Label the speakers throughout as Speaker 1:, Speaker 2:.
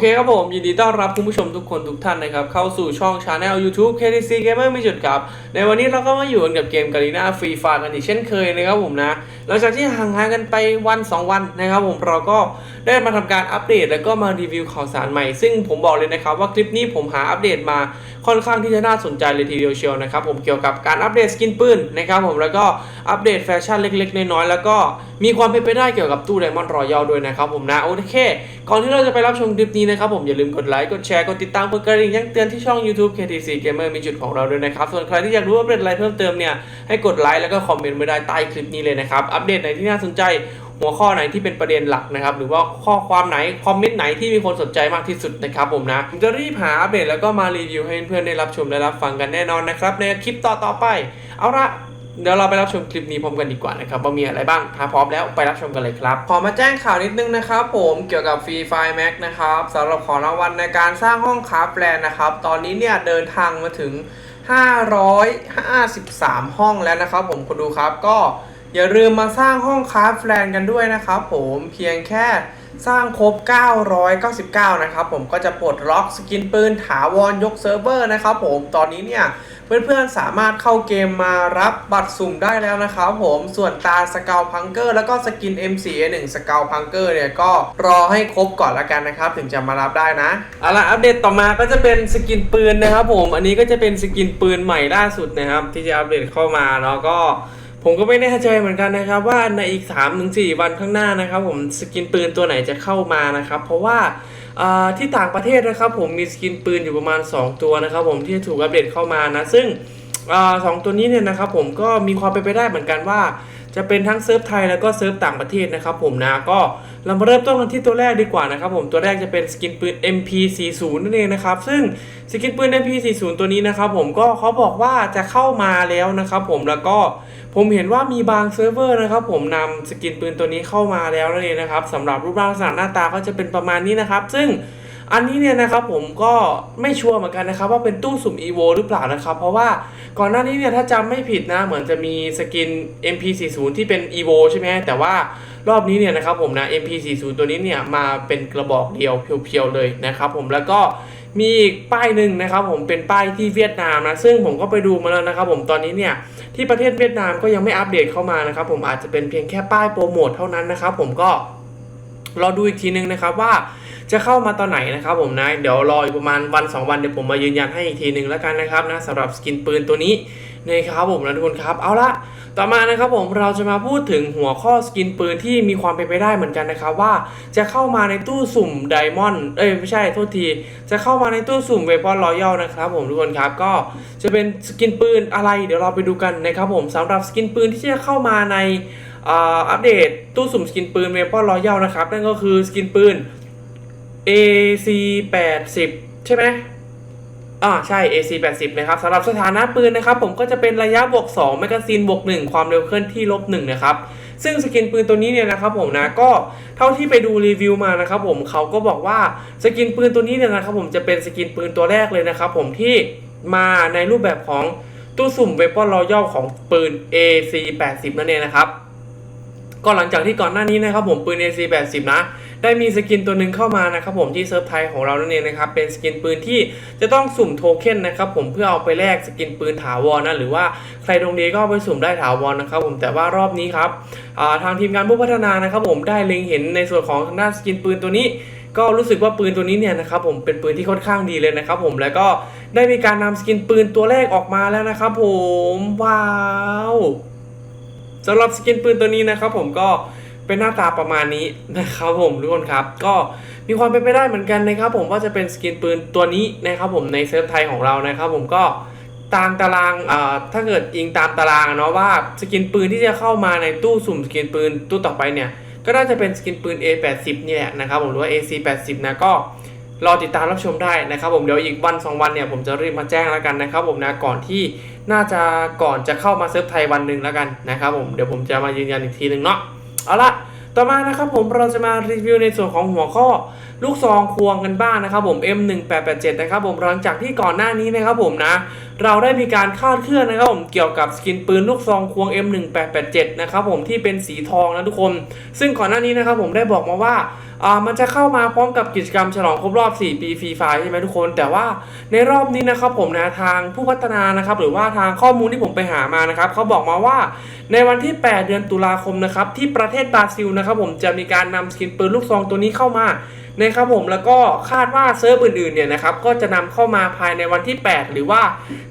Speaker 1: เคครับผม ยินดีต้อนรับคุณผู้ชมทุกคนทุกท่านนะครับ เข้าสู่ช่อง Channel YouTube KTC Gamer ไม่จุดครับ ในวันนี้เราก็มาอยู่กันกับเกม Garena Free Fire กันอีกเช่นเคยนะครับผมนะ หลังจากที่ห่างหายกันไปวัน 2 วันนะครับผมเราก็ได้มาทำการอัปเดต แล้วก็มารีวิวข่าวสารใหม่ ซึ่งผมบอกเลยนะครับว่าคลิปนี้ผมหาอัปเดตมาค่อนข้างที่จะน่าสนใจเลยทีเดียวเชียวนะครับผมเกี่ยวกับการอัปเดตสกินปืนนะครับผมแล้วก็อัปเดตแฟชั่นเล็กๆน้อยๆแล้วก็มีความเป็นไปได้เกี่ยวกับตู้ไดมอนด์รอยัลด้วยนะครับผมนะโอเค ก่อนที่เราจะไปรับชมคลิปนี้นะครับผมอย่าลืมกดไลค์ กดแชร์ กดติดตามกดกระดิ่งแจ้งเตือนที่ช่อง YouTube KTC Gamer มีจุดของเราด้วยนะครับ ส่วนใครที่อยากรู้ว่าเป็นอะไรเพิ่มเติมเนี่ยให้กดไลค์แล้วก็คอมเมนต์ไว้ได้ใต้คลิปนี้เลยนะครับ อัปเดตไหนที่น่าสนใจหัวข้อไหนที่เป็นประเด็นหลักนะครับ หรือว่าข้อความไหน คอมเมนต์ไหนที่มีคนสนใจมากที่สุดนะครับผมนะผมจะรีบหาอัปเดตแล้วก็มารีวิวให้เพื่อนๆได้รับชมและรับฟังกันแน่นอนนะครับในคลิปต่อๆไป เอาละ เดี๋ยวเราไปรับชมคลิปนี้พร้อมกันดีกว่านะครับว่ามีอะไรบ้างถ้าพร้อมแล้วไปรับชมกันเลยครับ ขอมาแจ้งข่าวนิดนึงนะครับผมเกี่ยวกับฟรีไฟแม็กนะครับสำหรับของรางวัลในการสร้างห้องคาฟแลนนะครับ ตอนนี้เนี่ยเดินทางมาถึง 553 ห้องแล้วนะครับ ผมคุณดูครับก็อย่าลืมมาสร้างห้องคราฟแลนกันด้วยนะครับผมเพียงแค่ สร้างครบ 999 นะครับผมก็จะปลดล็อกสกินปืนถาวรยกเซิร์ฟเวอร์นะครับผมตอนนี้เนี่ยเพื่อนๆสามารถเข้าเกมมารับบัตรสุ่มได้แล้วนะครับผมส่วนตาสกาวพังเกอร์แล้วก็สกิน M4A1 สกาวพังเกอร์เนี่ยก็รอให้ครบก่อนละกันนะครับ ถึงจะมารับได้นะเอาละอัปเดตต่อมาก็จะเป็นสกินปืนนะครับผมอันนี้ก็จะเป็นสกินปืนใหม่ล่าสุดนะครับ ที่จะอัปเดตเข้ามาแล้วก็ ผมก็ไม่แน่ใจเหมือนกันนะครับ ว่าในอีก 3-4 วันข้างหน้านะครับ ผมสกินปืนตัวไหนจะเข้ามานะครับ เพราะว่าที่ต่างประเทศนะครับ ผมมีสกินปืนอยู่ประมาณ 2 ตัวนะครับ ผมที่ถูกอัปเดตเข้ามานะ ซึ่งอสองตัวนี้เนี่ยนะครับ ผมก็มีความเป็นไปได้เหมือนกันว่า จะเป็นทั้งเซิร์ฟไทยแล้วก็เซิร์ฟต่างประเทศนะครับผมนะก็เรามาเริ่มต้นกันที่ตัวแรกดีกว่านะครับผมตัวแรกจะเป็นสกินปืน MP40 นั่นเองนะครับซึ่งสกินปืน MP40 ตัวนี้นะครับผมก็เขาบอกว่าจะเข้ามาแล้วนะครับผมแล้วก็ผมเห็นว่ามีบางเซิร์ฟเวอร์นะครับผมนำสกินปืนตัวนี้เข้ามาแล้วนั่นเองนะครับสำหรับรูปร่างลักษณะหน้าตาก็จะเป็นประมาณนี้นะครับ ซึ่ง อันนี้เนี่ยนะครับผมก็ไม่ชัวร์เหมือนกันนะครับ ว่าเป็นตู้สุ่ม EVO หรือเปล่านะครับ เพราะว่าก่อนหน้านี้เนี่ยถ้าจำไม่ผิดนะ เหมือนจะมีสกิน MP40 ที่เป็น EVO ใช่ไหมแต่ว่ารอบนี้เนี่ยนะครับผมนะ MP40 ตัวนี้เนี่ยมาเป็นกระบอกเดียวเพียวๆเลยนะครับผมแล้วก็มีอีกป้ายหนึ่งนะครับผมเป็นป้ายที่เวียดนามนะซึ่งผมก็ไปดูมาแล้วนะครับผมตอนนี้เนี่ยที่ประเทศเวียดนามก็ยังไม่อัปเดตเข้ามานะครับผมอาจจะเป็นเพียงแค่ป้ายโปรโมทเท่านั้นนะครับผมก็รอดูอีกทีนึงนะครับว่า จะเข้ามาตอนไหนนะครับผมนะเดี๋ยวรออีกประมาณวัน 2 วันเดี๋ยวผมมายืนยันให้อีกทีหนึ่งแล้วกันนะครับนะสำหรับสกินปืนตัวนี้นะครับผมนะทุกคนครับเอาละต่อมานะครับผมเราจะมาพูดถึงหัวข้อสกินปืนที่มีความเป็นไปได้เหมือนกันนะครับว่าจะเข้ามาในตู้สุ่มไดมอนด์เอ้ยไม่ใช่โทษที จะเข้ามาในตู้สุ่มเวปอนรอยัลนะครับผมทุกคนครับก็จะเป็นสกินปืนอะไรเดี๋ยวเราไปดูกันนะครับผมสำหรับสกินปืนที่จะเข้ามาในอัปเดตตู้สุ่มสกินปืนเวปอนรอยัลนะครับนั่นก็คือสกินปืน AC 80 ใช่ไหมอ่าใช่ AC 80นะครับสำหรับสถานะปืนนะครับ ผมก็จะเป็นระยะบวก2แมกกาซีนบวก1ความเร็วเคลื่อนที่ลบ1นะครับซึ่งสกินปืนตัวนี้เนี่ยนะครับผมนะก็เท่าที่ไปดูรีวิวมานะครับผมเขาก็บอกว่าสกินปืนตัวนี้เนี่ยนะครับผมจะเป็นสกินปืนตัวแรกเลยนะครับผมที่มาในรูปแบบของตู้สุ่มเวปอนรอยัลของปืน AC 80นั่นเองนะครับ ก็หลังจากที่ก่อนหน้านี้นะครับผมปืน AC 80 นะได้มีสกินตัวหนึ่งเข้ามานะครับผมที่เซิร์ฟไทยของเรานั่นเองนะครับเป็นสกินปืนที่จะต้องสุ่มโทเค็นนะครับผมเพื่อเอาไปแลกสกินปืนถาวรนะหรือว่าใครดวงดีก็ไปสุ่มได้ถาวรนะครับผมแต่ว่ารอบนี้ครับทางทีมงานผู้พัฒนานะครับผมได้เล็งเห็นในส่วนของทางด้านสกินปืนตัวนี้ก็รู้สึกว่าปืนตัวนี้เนี่ยนะครับผมเป็นปืนที่ค่อนข้างดีเลยนะครับผมแล้วก็ได้มีการนำสกินปืนตัวแรกออกมาแล้วนะครับผมว้าว สำหรับสกินปืนตัวนี้นะครับผมก็เป็นหน้าตาประมาณนี้นะครับผมทุกคนครับ ก็มีความเป็นไปได้เหมือนกันนะครับผมว่าจะเป็นสกินปืนตัวนี้นะครับผมในเซิร์ฟไทยของเรานะครับผมก็ตามตารางอ่าถ้าเกิดอิงตามตารางเนาะว่าสกินปืนที่จะเข้ามาในตู้สุ่มสกินปืนตู้ต่อไปเนี่ยก็น่าจะเป็นสกินปืน A80 เนี่ยนะครับผมหรือว่า AC80 นะก็ รอติดตามรับชมได้นะครับผมเดี๋ยวอีกวัน 2 วันเนี่ยผมจะรีบมาแจ้งแล้วกันนะครับผมนะก่อนที่น่าจะก่อนจะเข้ามาเซิร์ฟไทยวันหนึ่งแล้วกันนะครับผมเดี๋ยวผมจะมายืนยันอีกทีหนึ่งเนาะเอาละต่อมานะครับผมเราจะมารีวิวในส่วนของหัวข้อลูกซองควงกันบ้างนะครับผม M1887 นะครับผมหลังจากที่ก่อนหน้านี้นะครับผมนะ เราได้มีการคาดเคลื่อนนะครับผมเกี่ยวกับสกินปืนลูกซองควง M1887 นะครับผมที่เป็นสีทองนะทุกคน ซึ่งก่อนหน้านี้นะครับผมได้บอกมาว่าอ่ามันจะเข้ามาพร้อมกับกิจกรรมฉลองครบรอบ 4 ปีฟรีไฟใช่ไหมทุกคน แต่ว่าในรอบนี้นะครับผมนะทางผู้พัฒนานะครับหรือว่าทางข้อมูลที่ผมไปหามานะครับเขาบอกมาว่าในวันที่ 8 เดือนตุลาคมนะครับที่ประเทศบราซิลนะครับผมจะมีการนำสกินปืนลูกซองตัวนี้เข้ามา นะครับผมแล้วก็คาดว่าเซิร์ฟอื่นๆเนี่ยนะครับก็จะนำเข้ามาภายในวันที่ 8 หรือว่า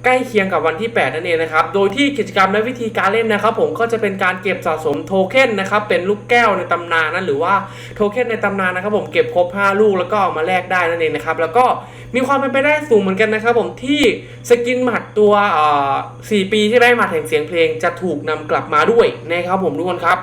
Speaker 1: ใกล้เคียงกับวันที่ 8 นั่นเองนะครับโดยที่กิจกรรมและวิธีการเล่นนะครับ ผมก็จะเป็นการเก็บสะสมโทเค็นนะครับเป็นลูกแก้วในตำนานนั้นหรือว่าโทเค็นในตำนานนะครับ ผมเก็บครบ 5 ลูกแล้วก็เอามาแลกได้นั่นเองนะครับแล้วก็มีความเป็นไปได้สูงเหมือนกันนะครับ ผมที่สกินหมัดตัวเอ่อ4ปีใช่ไหมหมัดแห่งเสียงเพลงจะถูกนำกลับมาด้วยนะครับผมทุกคนครับ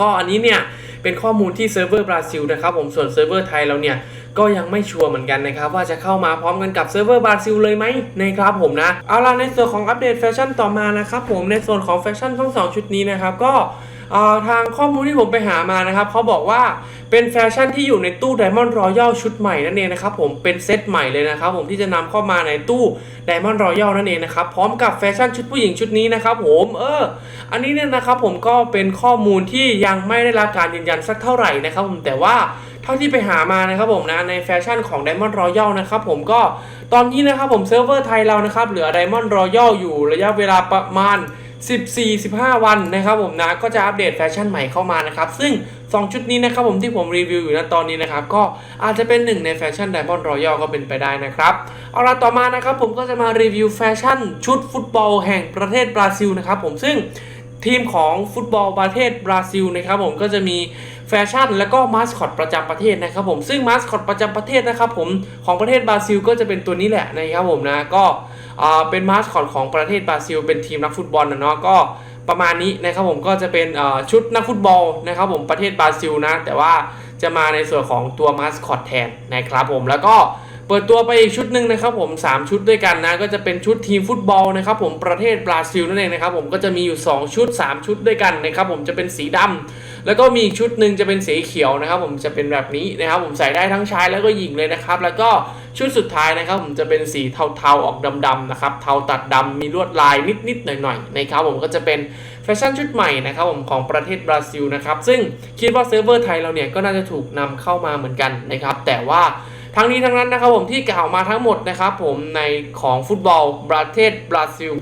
Speaker 1: ก็อันนี้เนี่ย เป็นข้อมูลที่เซิร์ฟเวอร์บราซิลนะครับผมส่วนเซิร์ฟเวอร์ไทยเราเนี่ยก็ยังไม่ชัวร์เหมือนกันนะครับว่าจะเข้ามาพร้อมกันกับเซิร์ฟเวอร์บราซิลเลยไหมนะครับผมนะเอาล่ะในส่วนของอัปเดตแฟชั่นต่อมานะครับผมในส่วนของแฟชั่นทั้งสองชุดนี้นะครับก็ ทางข้อมูลที่ผมไปหามานะครับเขาบอกว่าเป็นแฟชั่นที่อยู่ในตู้ Diamond Royal ชุดใหม่นั่นเองนะครับผมเป็นเซตใหม่เลยนะครับผมที่จะนำเข้ามาในตู้ Diamond Royal นั่นเองนะครับพร้อมกับแฟชั่นชุดผู้หญิงชุดนี้นะครับผมเอออันนี้เนี่ยนะครับผมก็เป็นข้อมูลที่ยังไม่ได้รับการยืนยันสักเท่าไหร่นะครับผมแต่ว่าเท่าที่ไปหามานะครับผมนะในแฟชั่นของ Diamond Royal นะครับผมก็ตอนนี้นะครับผมเซิร์ฟเวอร์ไทยเรานะครับเหลือ Diamond Royal อยู่ระยะเวลาประมาณ 14-15 วันนะครับผมนะก็จะอัปเดตแฟชั่นใหม่เข้ามานะครับ ซึ่ง 2 ชุดนี้นะครับผมที่ผมรีวิวอยู่ณตอนนี้นะครับ ก็อาจจะเป็นหนึ่งในแฟชั่น Diamond Royal ก็เป็นไปได้นะครับ เอาละต่อมานะครับผมก็จะมารีวิวแฟชั่นชุดฟุตบอลแห่งประเทศบราซิลนะครับผมซึ่งทีมของฟุตบอลประเทศบราซิลนะครับผมก็จะมีแฟชั่น และก็มาสคอตประจำประเทศนะครับผมซึ่งมาสคอตประจำประเทศนะครับผมของประเทศบราซิลก็จะเป็นตัวนี้แหละนะครับผมนะก็ เป็นมาสคอตของประเทศบราซิล เป็นทีมนักฟุตบอลนะเนาะก็ประมาณนี้นะครับผมก็จะเป็นชุดนักฟุตบอลนะครับผมประเทศบราซิลนะ แต่ว่าจะมาในส่วนของตัวมาสคอตแทนนะครับผมแล้วก็ เปิดตัวไปอีกชุดหนึ่งนะครับผม 3 ชุดด้วยกันนะ ก็จะเป็นชุดทีมฟุตบอลนะครับผมประเทศบราซิลนั่นเองนะครับผมก็จะมีอยู่ 2 ชุด 3 ชุดด้วยกันนะครับผมจะเป็นสีดำแล้วก็มีอีกชุดหนึ่งจะเป็นสีเขียวนะครับผมจะเป็นแบบนี้นะครับผมใส่ได้ทั้งชายแล้วก็หญิงเลยนะครับ แล้วก็ชุดสุดท้ายนะครับผมจะเป็นสีเทาๆออกดำๆนะครับเทาตัดดำมีลวดลายนิดๆหน่อยๆนะครับผมก็จะเป็นแฟชั่นชุดใหม่นะครับผมของประเทศบราซิลนะครับซึ่งคิดว่าเซิร์ฟเวอร์ไทยเราเนี่ยก็น่าจะถูกนำเข้ามาเหมือนกันนะครับแต่ว่า ทั้งนี้ทั้งนั้นนะครับผมที่กล่าวมาทั้งหมดนะครับผมในของฟุตบอลประเทศบราซิล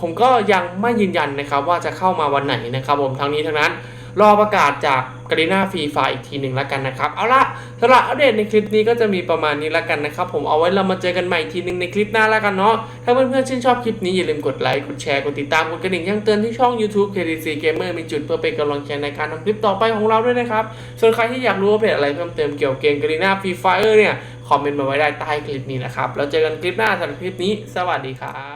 Speaker 1: ผมก็ยังไม่ยืนยันนะครับว่าจะเข้ามาวันไหนนะครับผมทั้งนี้ทั้งนั้น รอประกาศจากกรีนาฟรีไฟอีกทีหนึ่งแล้วกันนะครับ เอาละสำหรับอัปเดตในคลิปนี้ก็จะมีประมาณนี้แล้วกันนะครับ ผมเอาไว้เรามาเจอกันใหม่ทีหนึ่งในคลิปหน้าแล้วกันเนาะ ถ้าเพื่อนๆชื่นชอบคลิปนี้อย่าลืมกดไลค์ กดแชร์ กดติดตาม กดกระดิ่งแจ้งเตือนที่ช่อง YouTube KDC Gamer มีจุดเพื่อเป็นกำลังใจในการทำคลิปต่อไปของเราด้วยนะครับ ส่วนใครที่อยากรู้ว่าเพจอะไรเพิ่มเติมเกี่ยวกับเกมกรีนาฟรีไฟเนี่ย คอมเมนต์มาไว้ได้ใต้คลิปนี้นะครับ แล้วเจอกันคลิปหน้าสำหรับคลิปนี้ สวัสดีครับ